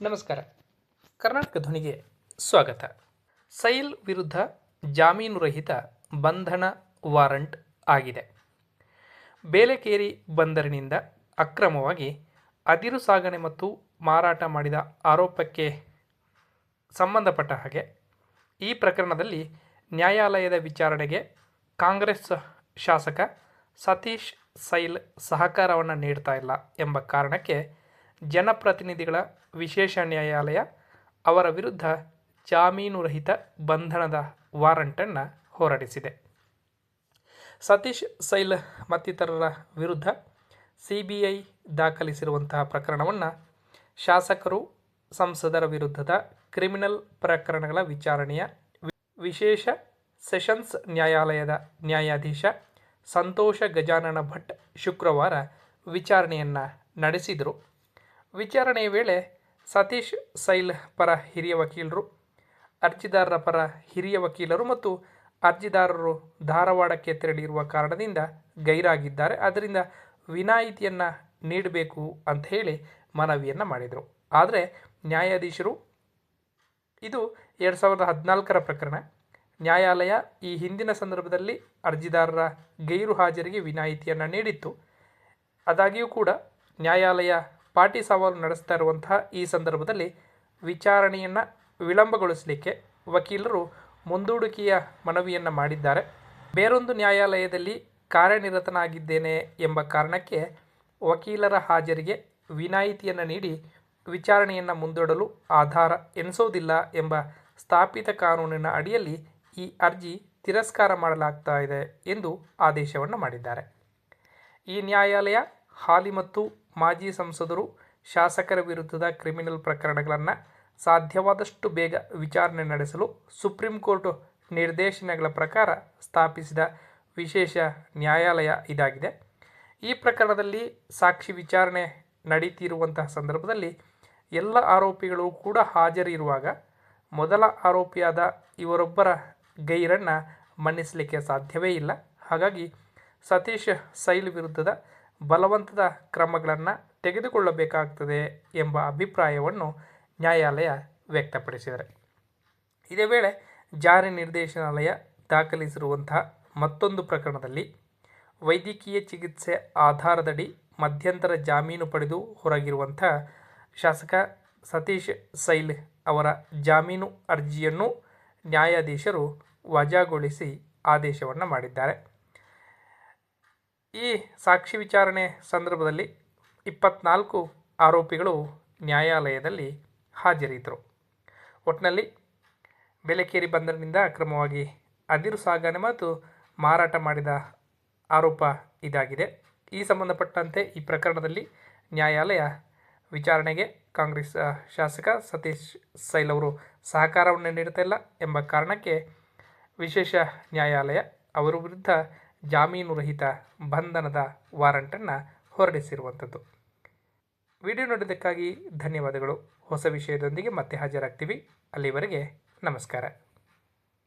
ನಮಸ್ಕಾರ. ಕರ್ನಾಟಕ ಧ್ವನಿಗೆ ಸ್ವಾಗತ. ಸೈಲ್ ವಿರುದ್ಧ ಜಾಮೀನು ರಹಿತ ಬಂಧನ ವಾರಂಟ್ ಆಗಿದೆ. ಬೇಲೆಕೇರಿ ಬಂದರಿನಿಂದ ಅಕ್ರಮವಾಗಿ ಅದಿರು ಸಾಗಣೆ ಮತ್ತು ಮಾರಾಟ ಮಾಡಿದ ಆರೋಪಕ್ಕೆ ಸಂಬಂಧಪಟ್ಟ ಹಾಗೆ ಈ ಪ್ರಕರಣದಲ್ಲಿ ನ್ಯಾಯಾಲಯದ ವಿಚಾರಣೆಗೆ ಕಾಂಗ್ರೆಸ್ ಶಾಸಕ ಸತೀಶ್ ಸೈಲ್ ಸಹಕಾರವನ್ನು ನೀಡ್ತಾ ಇಲ್ಲ ಎಂಬ ಕಾರಣಕ್ಕೆ ಜನಪ್ರತಿನಿಧಿಗಳ ವಿಶೇಷ ನ್ಯಾಯಾಲಯ ಅವರ ವಿರುದ್ಧ ಜಾಮೀನು ರಹಿತ ಬಂಧನದ ವಾರಂಟನ್ನು ಹೊರಡಿಸಿದೆ. ಸತೀಶ್ ಸೈಲ್ ಮತ್ತಿತರರ ವಿರುದ್ಧ ಸಿ ಬಿ ಐ ದಾಖಲಿಸಿರುವಂತಹ ಪ್ರಕರಣವನ್ನು ಶಾಸಕರು ಸಂಸದರ ವಿರುದ್ಧದ ಕ್ರಿಮಿನಲ್ ಪ್ರಕರಣಗಳ ವಿಚಾರಣೆಯ ವಿಶೇಷ ಸೆಷನ್ಸ್ ನ್ಯಾಯಾಲಯದ ನ್ಯಾಯಾಧೀಶ ಸಂತೋಷ ಗಜಾನನ ಭಟ್ ಶುಕ್ರವಾರ ವಿಚಾರಣೆಯನ್ನು ನಡೆಸಿದರು. ವಿಚಾರಣೆಯ ವೇಳೆ ಸತೀಶ್ ಸೈಲ್ ಪರ ಹಿರಿಯ ವಕೀಲರು, ಅರ್ಜಿದಾರರ ಪರ ಹಿರಿಯ ವಕೀಲರು ಮತ್ತು ಅರ್ಜಿದಾರರು ಧಾರವಾಡಕ್ಕೆ ತೆರಳಿರುವ ಕಾರಣದಿಂದ ಗೈರಾಗಿದ್ದಾರೆ. ಅದರಿಂದ ವಿನಾಯಿತಿಯನ್ನು ನೀಡಬೇಕು ಅಂತ ಹೇಳಿ ಮನವಿಯನ್ನು ಮಾಡಿದರು. ಆದರೆ ನ್ಯಾಯಾಧೀಶರು, ಇದು ಎರಡು ಸಾವಿರದ ಹದಿನಾಲ್ಕರ ಪ್ರಕರಣ. ನ್ಯಾಯಾಲಯ ಈ ಹಿಂದಿನ ಸಂದರ್ಭದಲ್ಲಿ ಅರ್ಜಿದಾರರ ಗೈರು ಹಾಜರಿಗೆ ವಿನಾಯಿತಿಯನ್ನು ನೀಡಿತ್ತು. ಆದಾಗ್ಯೂ ಕೂಡ ನ್ಯಾಯಾಲಯ ಪಾಟಿ ಸವಾಲು ನಡೆಸ್ತಾ ಇರುವಂತಹ ಈ ಸಂದರ್ಭದಲ್ಲಿ ವಿಚಾರಣೆಯನ್ನು ವಿಳಂಬಗೊಳಿಸಲಿಕ್ಕೆ ವಕೀಲರು ಮುಂದೂಡಿಕೆಯ ಮನವಿಯನ್ನು ಮಾಡಿದ್ದಾರೆ. ಬೇರೊಂದು ನ್ಯಾಯಾಲಯದಲ್ಲಿ ಕಾರ್ಯನಿರತನಾಗಿದ್ದೇನೆ ಎಂಬ ಕಾರಣಕ್ಕೆ ವಕೀಲರ ಹಾಜರಿಗೆ ವಿನಾಯಿತಿಯನ್ನು ನೀಡಿ ವಿಚಾರಣೆಯನ್ನು ಮುಂದೂಡಲು ಆಧಾರ ಎನಿಸೋದಿಲ್ಲ ಎಂಬ ಸ್ಥಾಪಿತ ಕಾನೂನಿನ ಅಡಿಯಲ್ಲಿ ಈ ಅರ್ಜಿ ತಿರಸ್ಕಾರ ಮಾಡಲಾಗ್ತಾ ಇದೆ ಎಂದು ಆದೇಶವನ್ನು ಮಾಡಿದ್ದಾರೆ. ಈ ನ್ಯಾಯಾಲಯ ಹಾಲಿ ಮತ್ತು ಮಾಜಿ ಸಂಸದರು, ಶಾಸಕರ ವಿರುದ್ಧದ ಕ್ರಿಮಿನಲ್ ಪ್ರಕರಣಗಳನ್ನು ಸಾಧ್ಯವಾದಷ್ಟು ಬೇಗ ವಿಚಾರಣೆ ನಡೆಸಲು ಸುಪ್ರೀಂ ಕೋರ್ಟ್ ನಿರ್ದೇಶನಗಳ ಪ್ರಕಾರ ಸ್ಥಾಪಿಸಿದ ವಿಶೇಷ ನ್ಯಾಯಾಲಯ ಇದಾಗಿದೆ. ಈ ಪ್ರಕರಣದಲ್ಲಿ ಸಾಕ್ಷಿ ವಿಚಾರಣೆ ನಡೀತಿರುವಂತಹ ಸಂದರ್ಭದಲ್ಲಿ ಎಲ್ಲ ಆರೋಪಿಗಳು ಕೂಡ ಹಾಜರಿರುವಾಗ ಮೊದಲ ಆರೋಪಿಯಾದ ಇವರೊಬ್ಬರ ಗೈರನ್ನು ಮನ್ನಿಸಲಿಕ್ಕೆ ಸಾಧ್ಯವೇ ಇಲ್ಲ. ಹಾಗಾಗಿ ಸತೀಶ್ ಸೈಲ್ ವಿರುದ್ಧದ ಬಲವಂತದ ಕ್ರಮಗಳನ್ನು ತೆಗೆದುಕೊಳ್ಳಬೇಕಾಗ್ತದೆ ಎಂಬ ಅಭಿಪ್ರಾಯವನ್ನು ನ್ಯಾಯಾಲಯ ವ್ಯಕ್ತಪಡಿಸಿದರೆ ಇದೇ ವೇಳೆ ಜಾರಿ ನಿರ್ದೇಶನಾಲಯ ದಾಖಲಿಸಿರುವಂತಹ ಮತ್ತೊಂದು ಪ್ರಕರಣದಲ್ಲಿ ವೈದ್ಯಕೀಯ ಚಿಕಿತ್ಸೆ ಆಧಾರದಡಿ ಮಧ್ಯಂತರ ಜಾಮೀನು ಪಡೆದು ಹೊರಗಿರುವಂಥ ಶಾಸಕ ಸತೀಶ್ ಸೈಲ್ ಅವರ ಜಾಮೀನು ಅರ್ಜಿಯನ್ನು ನ್ಯಾಯಾಧೀಶರು ವಜಾಗೊಳಿಸಿ ಆದೇಶವನ್ನು ಮಾಡಿದ್ದಾರೆ. ಈ ಸಾಕ್ಷಿ ವಿಚಾರಣೆ ಸಂದರ್ಭದಲ್ಲಿ ಇಪ್ಪತ್ನಾಲ್ಕು ಆರೋಪಿಗಳು ನ್ಯಾಯಾಲಯದಲ್ಲಿ ಹಾಜರಿದ್ದರು. ಒಟ್ಟಿನಲ್ಲಿ ಬೆಲೆಕೇರಿ ಬಂದರಿನಿಂದ ಅಕ್ರಮವಾಗಿ ಅದಿರು ಸಾಗಣೆ ಮತ್ತು ಮಾರಾಟ ಮಾಡಿದ ಆರೋಪ ಇದಾಗಿದೆ. ಈ ಸಂಬಂಧಪಟ್ಟಂತೆ ಈ ಪ್ರಕರಣದಲ್ಲಿ ನ್ಯಾಯಾಲಯ ವಿಚಾರಣೆಗೆ ಕಾಂಗ್ರೆಸ್ ಶಾಸಕ ಸತೀಶ್ ಸೈಲ್ ಅವರು ಸಹಕಾರವನ್ನು ನೀಡುತ್ತಿಲ್ಲ ಎಂಬ ಕಾರಣಕ್ಕೆ ವಿಶೇಷ ನ್ಯಾಯಾಲಯ ಅವರ ವಿರುದ್ಧ ಜಾಮೀನು ರಹಿತ ಬಂಧನದ ವಾರಂಟನ್ನು ಹೊರಡಿಸಿರುವಂಥದ್ದು. ವಿಡಿಯೋ ನೋಡಿದ್ದಕ್ಕಾಗಿ ಧನ್ಯವಾದಗಳು. ಹೊಸ ವಿಷಯದೊಂದಿಗೆ ಮತ್ತೆ ಹಾಜರಾಗ್ತೀವಿ. ಅಲ್ಲಿವರೆಗೆ ನಮಸ್ಕಾರ.